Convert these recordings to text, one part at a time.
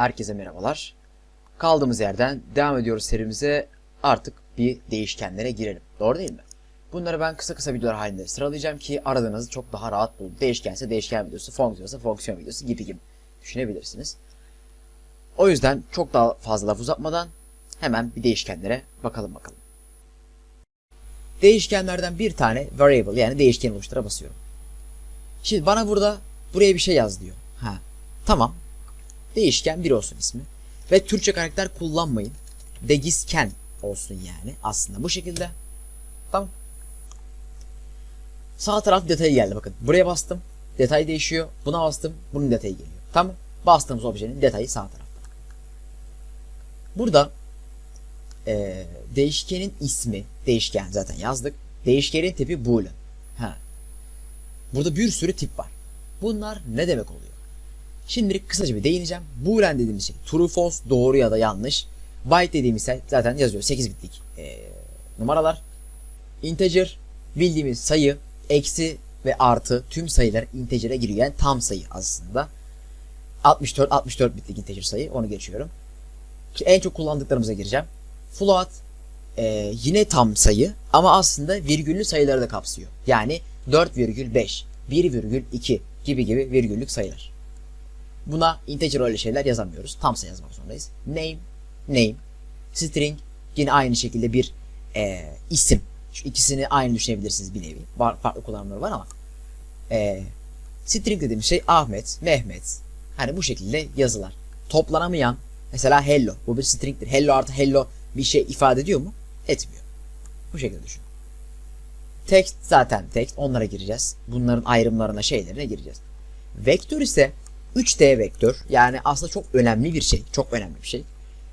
Herkese merhabalar. Kaldığımız yerden devam ediyoruz serimize. Artık bir değişkenlere girelim. Doğru değil mi? Bunları ben kısa kısa videolar halinde sıralayacağım ki aradığınızı çok daha rahat bulun. Değişkense değişken videosu, fonksiyonsa fonksiyon videosu gibi gibi düşünebilirsiniz. O yüzden çok daha fazla laf uzatmadan hemen bir değişkenlere bakalım bakalım. Değişkenlerden bir tane variable yani değişken oluştura basıyorum. Şimdi bana burada buraya bir şey yaz diyor. Ha. Tamam. Değişken bir olsun ismi. Ve Türkçe karakter kullanmayın. Degisken olsun yani aslında bu şekilde. Tamam. Sağ taraf detayı geldi bakın. Buraya bastım. Detay değişiyor. Buna bastım. Bunun detayı geliyor. Tamam. Bastığımız objenin detayı sağ tarafta. Burada eee, değişkenin ismi değişken zaten yazdık. Değişkenin tipi boolean. Ha. Burada bir sürü tip var. Bunlar ne demek oluyor? Şimdilik kısaca bir değineceğim. Boolean dediğimiz şey true false doğru ya da yanlış. Byte dediğimiz şey zaten yazıyor 8 bitlik eee, numaralar. Integer bildiğimiz sayı eksi ve artı tüm sayılar integer'e giriyor. Tam sayı aslında. 64 64 bitlik integer sayı onu geçiyorum. Ki en çok kullandıklarımıza gireceğim. Float eee, yine tam sayı ama aslında virgüllü sayıları da kapsıyor. Yani 4,5, 1,2 gibi gibi virgüllük sayılar. Buna integer öyle şeyler yazamıyoruz. Tam sayı yazmak zorundayız. Name, name. String yine aynı şekilde bir eee, isim. Şu ikisini aynı düşünebilirsiniz bir nevi. Var, farklı kullanımları var ama. Eee string dediğimiz şey Ahmet, Mehmet. Hani bu şekilde yazılar. Toplanamayan mesela hello. Bu bir string'tir. Hello artı hello bir şey ifade ediyor mu? Etmiyor. Bu şekilde düşün. Text zaten text. Onlara gireceğiz. Bunların ayrımlarına şeylerine gireceğiz. Vektör ise 3D vektör. Yani aslında çok önemli bir şey. Çok önemli bir şey.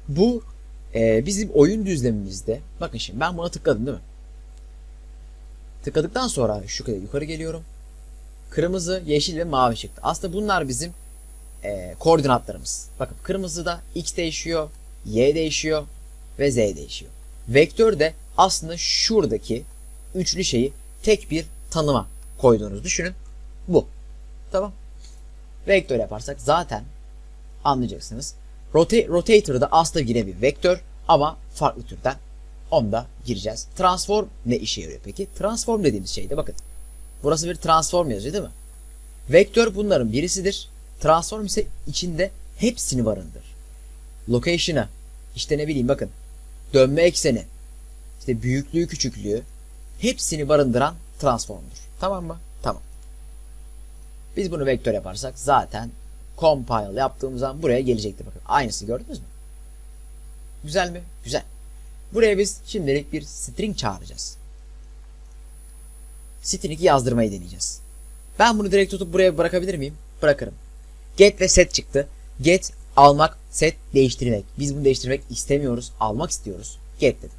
Bu e, bizim oyun düzlemimizde. Bakın şimdi ben buna tıkladım değil mi? Tıkladıktan sonra şu kadar yukarı geliyorum. Kırmızı, yeşil ve mavi çıktı. Aslında bunlar bizim e, koordinatlarımız. Bakın kırmızıda x değişiyor, y değişiyor ve z değişiyor. Vektör de aslında şuradaki üçlü şeyi tek bir tanıma koyduğunuzu düşünün. Bu. Tamam. Vektör yaparsak zaten anlayacaksınız. Rota rotator da aslında yine bir vektör ama farklı türden. Onu da gireceğiz. Transform ne işe yarıyor peki? Transform dediğimiz şeyde bakın. Burası bir transform yazıyor değil mi? Vektör bunların birisidir. Transform ise içinde hepsini barındırır. Location'a işte ne bileyim bakın dönme ekseni işte büyüklüğü küçüklüğü hepsini barındıran transformdur. Tamam mı? Biz bunu vektör yaparsak zaten compile yaptığımız zaman buraya gelecektir bakın. Aynısı gördünüz mü? Güzel mi? Güzel. Buraya biz şimdilik bir string çağıracağız. String'i yazdırmayı deneyeceğiz. Ben bunu direkt tutup buraya bırakabilir miyim? Bırakırım. Get ve set çıktı. Get almak, set değiştirmek. Biz bunu değiştirmek istemiyoruz. Almak istiyoruz. Get dedim.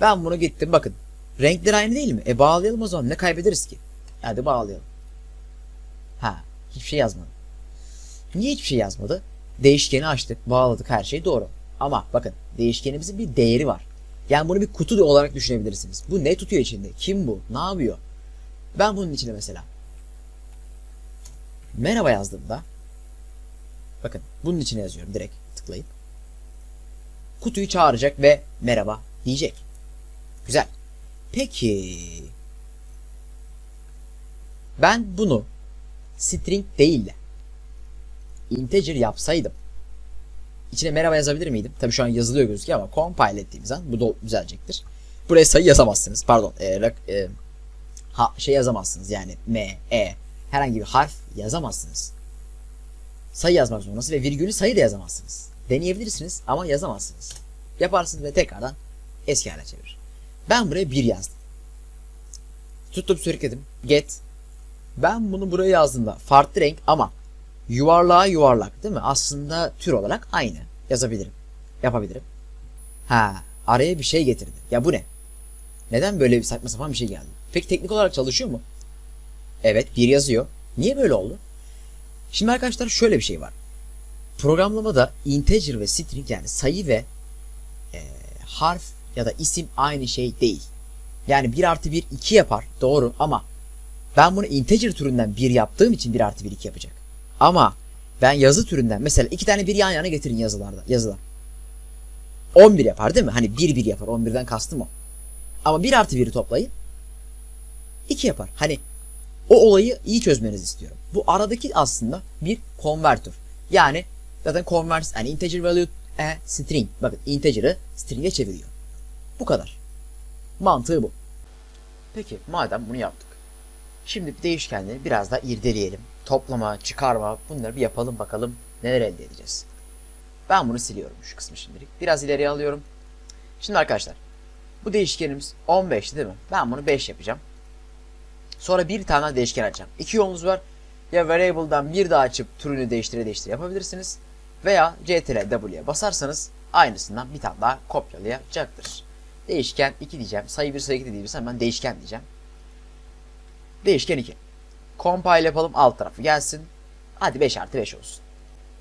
Ben bunu gittim bakın. Renkler aynı değil mi? E bağlayalım o zaman. Ne kaybederiz ki? Hadi bağlayalım. Ha, hiçbir şey yazmadı. Niye hiçbir şey yazmadı? Değişkeni açtık, bağladık her şey doğru. Ama bakın değişkenimizin bir değeri var. Yani bunu bir kutu olarak düşünebilirsiniz. Bu ne tutuyor içinde? Kim bu? Ne yapıyor? Ben bunun içine mesela merhaba yazdığımda bakın bunun içine yazıyorum direkt tıklayıp kutuyu çağıracak ve merhaba diyecek. Güzel. Peki ben bunu string değil de integer yapsaydım içine merhaba yazabilir miydim? Tabi şu an yazılıyor gözüküyor ama compile ettiğimiz zaman bu da düzelecektir. Buraya sayı yazamazsınız. Pardon. E, rak, e, ha, şey yazamazsınız yani m, e herhangi bir harf yazamazsınız. Sayı yazmak zorundasınız ve virgülü sayı da yazamazsınız. Deneyebilirsiniz ama yazamazsınız. Yaparsınız ve tekrardan eski hale çevirir. Ben buraya 1 yazdım. Tuttum sürükledim. Get. Ben bunu buraya yazdığımda farklı renk ama yuvarlağa yuvarlak değil mi? Aslında tür olarak aynı. Yazabilirim. Yapabilirim. Ha, araya bir şey getirdi. Ya bu ne? Neden böyle bir saçma sapan bir şey geldi? Peki teknik olarak çalışıyor mu? Evet, bir yazıyor. Niye böyle oldu? Şimdi arkadaşlar şöyle bir şey var. Programlamada integer ve string yani sayı ve e, harf ya da isim aynı şey değil. Yani 1 artı 1 2 yapar doğru ama ben bunu integer türünden 1 yaptığım için 1 artı 1 2 yapacak. Ama Ben yazı türünden mesela iki tane bir yan yana getirin yazılarda. Yazılar. 11 yapar değil mi? Hani 1 1 yapar. 11'den kastım o. Ama 1 artı 1'i toplayın. 2 yapar. Hani o olayı iyi çözmenizi istiyorum. Bu aradaki aslında bir converter. Yani zaten convert yani integer value a string. Bakın integer'ı string'e çeviriyor. Bu kadar. Mantığı bu. Peki madem bunu yaptık. Şimdi değişkenleri biraz daha irdeleyelim. Toplama, çıkarma bunları bir yapalım bakalım neler elde edeceğiz. Ben bunu siliyorum şu kısmı şimdilik. Biraz ileriye alıyorum. Şimdi arkadaşlar bu değişkenimiz 15'ti değil mi? Ben bunu 5 yapacağım. Sonra bir tane değişken açacağım. İki yolunuz var. Ya variable'dan bir daha açıp türünü değiştire değiştire yapabilirsiniz. Veya CTRL W'ye basarsanız aynısından bir tane daha kopyalayacaktır. Değişken 2 diyeceğim. Sayı 1 sayı 2 diyebilirsem ben değişken diyeceğim. Değişken 2. Compile yapalım alt tarafı gelsin. Hadi 5 artı 5 olsun.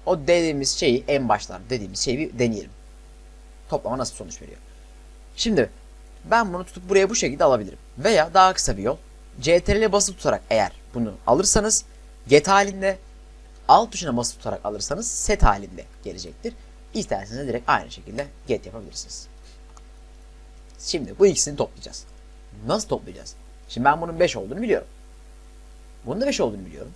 O dediğimiz şeyi en başlar dediğimiz şeyi bir deneyelim. Toplama nasıl sonuç veriyor. Şimdi ben bunu tutup buraya bu şekilde alabilirim. Veya daha kısa bir yol. CTRL'e basılı tutarak eğer bunu alırsanız get halinde alt tuşuna basılı tutarak alırsanız set halinde gelecektir. İsterseniz direkt aynı şekilde get yapabilirsiniz. Şimdi bu ikisini toplayacağız. Nasıl toplayacağız? Şimdi ben bunun 5 olduğunu biliyorum. Bunun da 5 olduğunu biliyorum.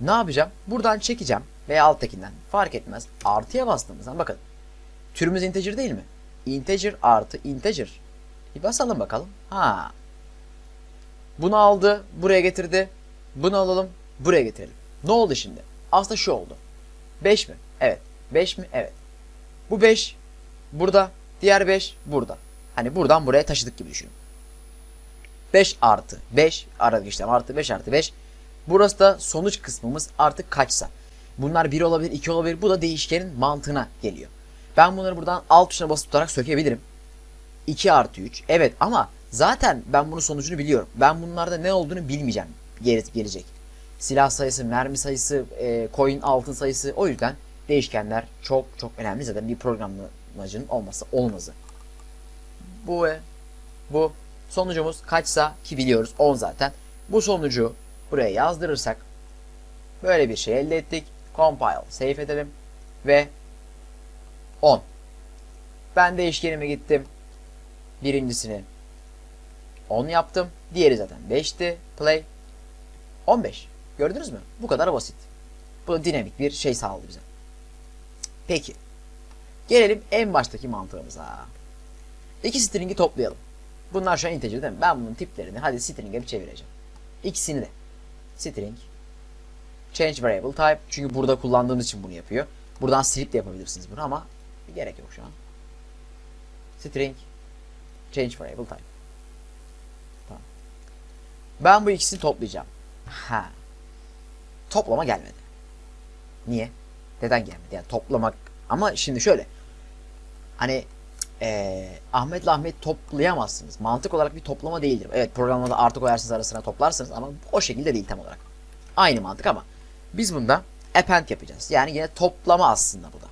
Ne yapacağım? Buradan çekeceğim veya alttakinden fark etmez. Artıya bastığımız zaman bakın. Türümüz integer değil mi? Integer artı integer. Bir basalım bakalım. Ha. Bunu aldı, buraya getirdi. Bunu alalım, buraya getirelim. Ne oldu şimdi? Aslında şu oldu. 5 mi? Evet. 5 mi? Evet. Bu 5 burada, diğer 5 burada. Hani buradan buraya taşıdık gibi düşünün. 5 artı 5 aradaki işlem artı 5 artı 5. Burası da sonuç kısmımız artık kaçsa. Bunlar 1 olabilir, 2 olabilir. Bu da değişkenin mantığına geliyor. Ben bunları buradan alt tuşuna basıp tutarak sökebilirim. 2 artı 3. Evet ama zaten ben bunun sonucunu biliyorum. Ben bunlarda ne olduğunu bilmeyeceğim. Gelecek. Silah sayısı, mermi sayısı, e, coin altın sayısı. O yüzden değişkenler çok çok önemli. Zaten bir programlamacının olması olmazı. Bu ve bu sonucumuz kaçsa ki biliyoruz 10 zaten. Bu sonucu buraya yazdırırsak böyle bir şey elde ettik. Compile, save edelim ve 10. Ben değişkenime gittim. Birincisini 10 yaptım. Diğeri zaten 5'ti. Play 15. Gördünüz mü? Bu kadar basit. Bu da dinamik bir şey sağladı bize. Peki. Gelelim en baştaki mantığımıza. İki string'i toplayalım. Bunlar şu an integer değil mi? Ben bunun tiplerini hadi string'e bir çevireceğim. İkisini de. String. Change variable type. Çünkü burada kullandığımız için bunu yapıyor. Buradan silip de yapabilirsiniz bunu ama gerek yok şu an. String. Change variable type. Tamam. Ben bu ikisini toplayacağım. Ha. Toplama gelmedi. Niye? Neden gelmedi? Yani toplamak ama şimdi şöyle. Hani eee Ahmet'le Ahmet toplayamazsınız. Mantık olarak bir toplama değildir. Evet programda artı koyarsınız arasına toplarsınız ama o şekilde değil tam olarak. Aynı mantık ama biz bunda append yapacağız. Yani yine toplama aslında bu da.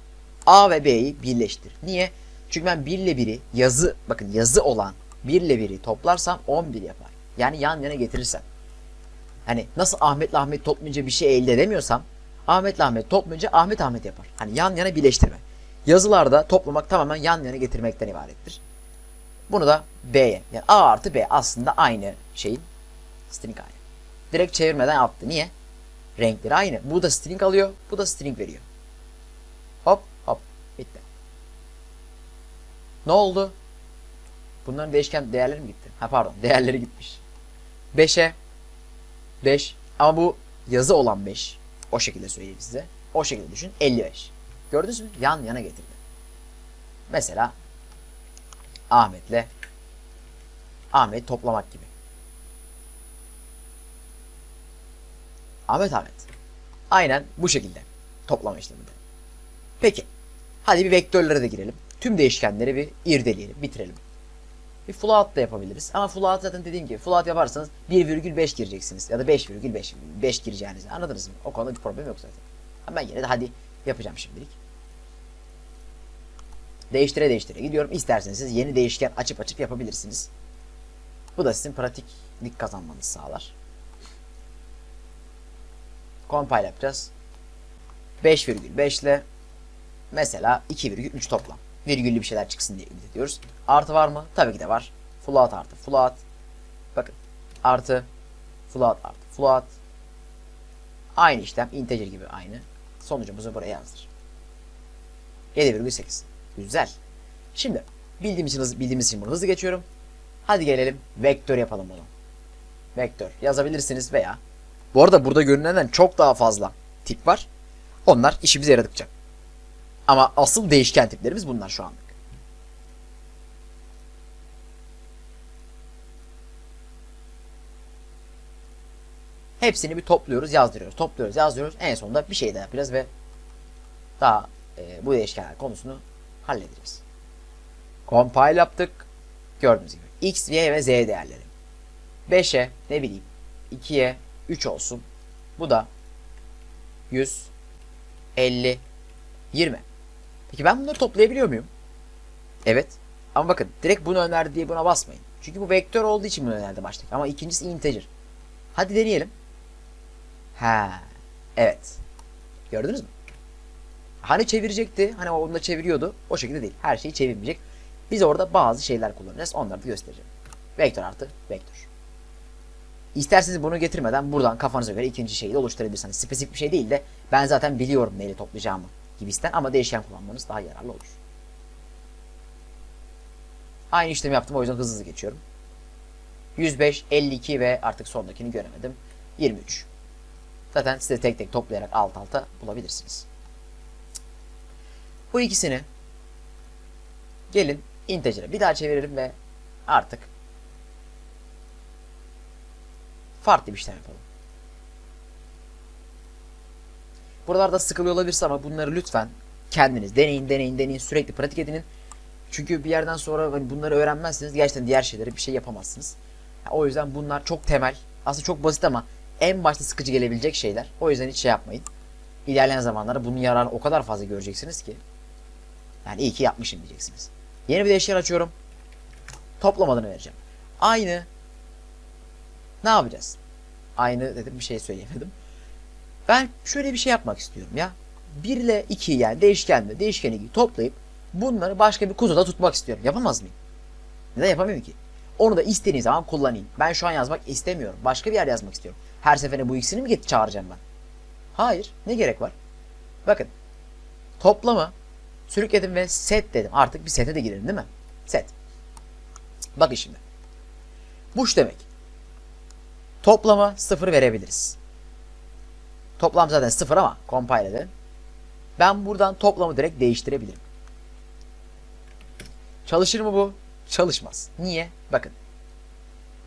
A ve B'yi birleştir. Niye? Çünkü ben 1 ile 1'i yazı bakın yazı olan 1 ile 1'i toplarsam 11 yapar. Yani yan yana getirirsem. Hani nasıl Ahmet'le Ahmet toplayınca bir şey elde edemiyorsam Ahmet'le Ahmet toplayınca Ahmet Ahmet yapar. Hani yan yana birleştirme. Yazılarda toplamak tamamen yan yana getirmekten ibarettir. Bunu da B'ye yani A artı B aslında aynı şeyin string hali. Direkt çevirmeden yaptı. Niye? Renkleri aynı. Bu da string alıyor. Bu da string veriyor. Hop hop bitti. Ne oldu? Bunların değişken değerleri mi gitti? Ha pardon değerleri gitmiş. 5'e 5 ama bu yazı olan 5. O şekilde söyleyeyim size. O şekilde düşün. 55. Gördünüz mü? Yan yana getirdi. Mesela Ahmet'le Ahmet toplamak gibi. Ahmet Ahmet. Aynen bu şekilde toplama işleminde. Peki. Hadi bir vektörlere de girelim. Tüm değişkenleri bir irdeleyelim, bitirelim. Bir float da yapabiliriz. Ama float zaten dediğim gibi float yaparsanız 1,5 gireceksiniz. Ya da 5,5 5 gireceğinizi anladınız mı? O konuda bir problem yok zaten. Ama ben yine de hadi yapacağım şimdilik. Değiştire değiştire gidiyorum. İsterseniz siz yeni değişken açıp açıp yapabilirsiniz. Bu da sizin pratiklik kazanmanızı sağlar. Compile yapacağız. 5,5 ile mesela 2,3 toplam. Virgüllü bir şeyler çıksın diye ümit ediyoruz. Artı var mı? Tabii ki de var. Float artı float. Bakın. Artı float artı float. Aynı işlem. integer gibi aynı. Sonucumuzu buraya yazdır. 7,8. Güzel. Şimdi bildiğimiz için, hızlı, bildiğimiz için bunu hızlı geçiyorum. Hadi gelelim vektör yapalım bunu. Vektör yazabilirsiniz veya bu arada burada görünenden çok daha fazla tip var. Onlar işimize yaradıkça. Ama asıl değişken tiplerimiz bunlar şu anlık. Hepsini bir topluyoruz, yazdırıyoruz. Topluyoruz, yazdırıyoruz. En sonunda bir şey daha yapacağız ve daha e, bu değişkenler konusunu halledeceğiz. Compile yaptık. Gördüğünüz gibi. X, Y ve Z değerleri. 5'e ne bileyim 2'ye 3 olsun. Bu da 100, 50, 20. Peki ben bunları toplayabiliyor muyum? Evet. Ama bakın direkt bunu önerdi diye buna basmayın. Çünkü bu vektör olduğu için bunu önerdi baştaki. Ama ikincisi integer. Hadi deneyelim. Ha, evet. Gördünüz mü? Hani çevirecekti, hani onu da çeviriyordu. O şekilde değil. Her şeyi çevirmeyecek. Biz orada bazı şeyler kullanacağız. Onları da göstereceğim. Vektör artı vektör. İsterseniz bunu getirmeden buradan kafanıza göre ikinci şeyi de oluşturabilirsiniz. Spesifik bir şey değil de ben zaten biliyorum neyle toplayacağımı gibisinden ama değişken kullanmanız daha yararlı olur. Aynı işlemi yaptım o yüzden hızlı hızlı geçiyorum. 105, 52 ve artık sondakini göremedim. 23. Zaten size tek tek toplayarak alt alta bulabilirsiniz. Bu ikisini gelin integer'e bir daha çevirelim ve artık farklı bir işlem yapalım. Buralarda sıkılıyor olabilirsiniz ama bunları lütfen kendiniz deneyin, deneyin, deneyin, sürekli pratik edinin. Çünkü bir yerden sonra hani bunları öğrenmezseniz gerçekten diğer şeyleri bir şey yapamazsınız. O yüzden bunlar çok temel. Aslında çok basit ama en başta sıkıcı gelebilecek şeyler. O yüzden hiç şey yapmayın. İlerleyen zamanlarda bunun yararını o kadar fazla göreceksiniz ki. Yani iyi ki yapmışım diyeceksiniz. Yeni bir değişken açıyorum. Toplamadığını vereceğim. Aynı. Ne yapacağız? Aynı dedim bir şey söyleyemedim. Ben şöyle bir şey yapmak istiyorum ya. 1 ile 2 yani değişkenle değişkeni toplayıp bunları başka bir kuzuda tutmak istiyorum. Yapamaz mıyım? Neden yapamıyorum ki? Onu da istediğim zaman kullanayım. Ben şu an yazmak istemiyorum. Başka bir yer yazmak istiyorum. Her seferinde bu ikisini mi getir çağıracağım ben? Hayır. Ne gerek var? Bakın. Toplamı sürükledim ve set dedim. Artık bir sete de girelim değil mi? Set. Bakın şimdi. Bu şu demek. Toplama sıfır verebiliriz. Toplam zaten sıfır ama compile edelim. Ben buradan toplamı direkt değiştirebilirim. Çalışır mı bu? Çalışmaz. Niye? Bakın.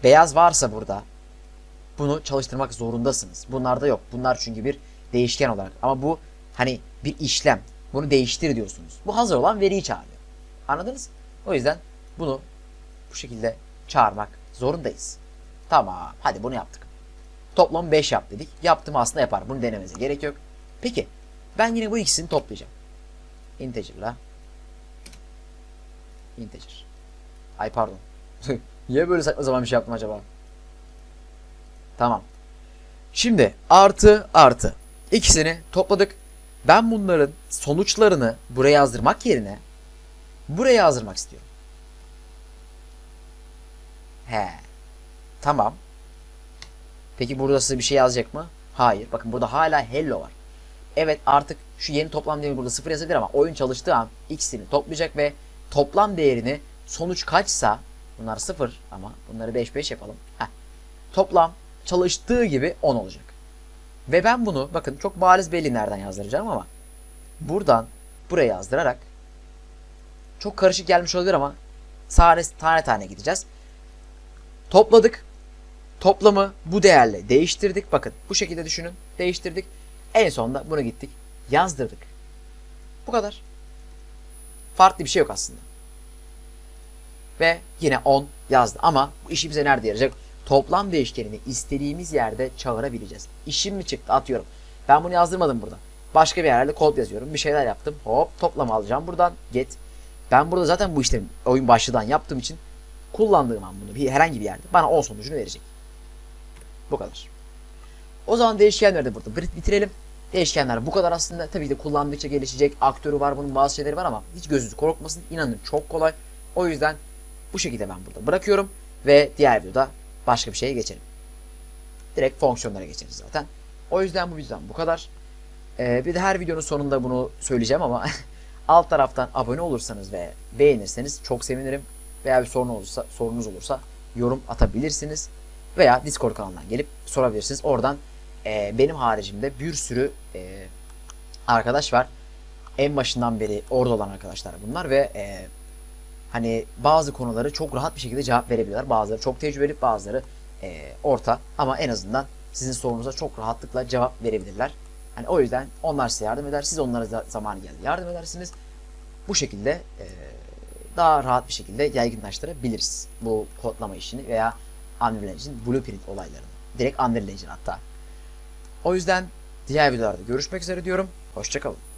Beyaz varsa burada bunu çalıştırmak zorundasınız. Bunlarda yok. Bunlar çünkü bir değişken olarak. Ama bu hani bir işlem. Bunu değiştir diyorsunuz. Bu hazır olan veriyi çağırıyor. Anladınız? O yüzden bunu bu şekilde çağırmak zorundayız. Tamam. Hadi bunu yaptık. Toplam 5 yap dedik. Yaptım aslında yapar. Bunu denememize gerek yok. Peki. Ben yine bu ikisini toplayacağım. Integer'la integer. Ay pardon. Niye böyle saçma zaman bir şey yaptım acaba? Tamam. Şimdi artı artı. İkisini topladık. Ben bunların sonuçlarını buraya yazdırmak yerine buraya yazdırmak istiyorum. He. Tamam. Peki burada size bir şey yazacak mı? Hayır. Bakın burada hala hello var. Evet artık şu yeni toplam değeri burada sıfır yazabilir ama oyun çalıştığı an x'ini toplayacak ve toplam değerini sonuç kaçsa bunlar sıfır ama bunları 5 5 yapalım. Heh. Toplam çalıştığı gibi 10 olacak. Ve ben bunu bakın çok bariz belli nereden yazdıracağım ama buradan buraya yazdırarak çok karışık gelmiş olabilir ama tane tane, tane gideceğiz. Topladık. Toplamı bu değerle değiştirdik. Bakın bu şekilde düşünün. Değiştirdik. En sonunda bunu gittik. Yazdırdık. Bu kadar. Farklı bir şey yok aslında. Ve yine 10 yazdı. Ama bu işimize nerede yarayacak? Toplam değişkenini istediğimiz yerde çağırabileceğiz. İşim mi çıktı atıyorum. Ben bunu yazdırmadım burada. Başka bir yerde kod yazıyorum. Bir şeyler yaptım. Hop toplam alacağım buradan. Get. Ben burada zaten bu işlemi oyun başlıdan yaptığım için kullandığım an bunu bir, herhangi bir yerde bana 10 sonucunu verecek. Bu kadar. O zaman değişkenleri de burada bitirelim. Değişkenler bu kadar aslında. Tabii ki de kullandıkça gelişecek. Aktörü var bunun bazı şeyleri var ama hiç gözünüz korkmasın. İnanın çok kolay. O yüzden bu şekilde ben burada bırakıyorum. Ve diğer videoda başka bir şeye geçelim. Direkt fonksiyonlara geçeriz zaten. O yüzden bu videodan bu kadar. Ee, bir de her videonun sonunda bunu söyleyeceğim ama alt taraftan abone olursanız ve beğenirseniz çok sevinirim. Veya bir sorun olursa, sorunuz olursa yorum atabilirsiniz. Veya Discord kanalından gelip sorabilirsiniz. Oradan e, benim haricimde bir sürü e, arkadaş var. En başından beri orada olan arkadaşlar bunlar ve e, hani bazı konuları çok rahat bir şekilde cevap verebiliyorlar. Bazıları çok tecrübeli, bazıları e, orta ama en azından sizin sorunuza çok rahatlıkla cevap verebilirler. Hani o yüzden onlar size yardım eder. Siz onlara zamanı geldi yardım edersiniz. Bu şekilde e, daha rahat bir şekilde yaygınlaştırabiliriz bu kodlama işini veya Unreal Engine Blueprint olaylarını. Direkt Unreal Engine hatta. O yüzden diğer videolarda görüşmek üzere diyorum. Hoşçakalın.